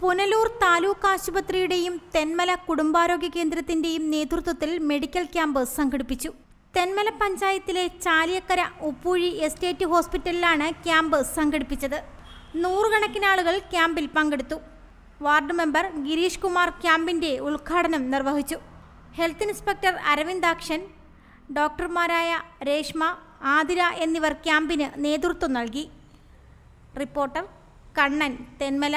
പുനലൂർ താലൂക്ക് ആശുപത്രിയുടെയും തെന്മല കുടുംബാരോഗ്യ കേന്ദ്രത്തിന്റെയും നേതൃത്വത്തിൽ medical camp സംഘടിപ്പിച്ചു. തെന്മല പഞ്ചായത്തിലെ ചാലിയക്കര ഉപ്പൂഴി എസ്റ്റേറ്റ് ഹോസ്പിറ്റലിലാണ് ക്യാമ്പ് സംഘടിപ്പിച്ചത്. നൂറുകണക്കിന് ആളുകൾ ക്യാമ്പിൽ പങ്കെടുത്തു. വാർഡ് മെമ്പർ ഗിരീഷ് കുമാർ ക്യാമ്പിന്റെ ഉദ്ഘാടനം നിർവഹിച്ചു. ഹെൽത്ത് ഇൻസ്പെക്ടർ അരവിന്ദാക്ഷൻ ഡോക്ടർമാരായ രേഷ്മ ആതിര എന്നിവർ ക്യാമ്പിന് നേതൃത്വം നൽകി. റിപ്പോർട്ടർ കണ്ണൻ തെന്മല.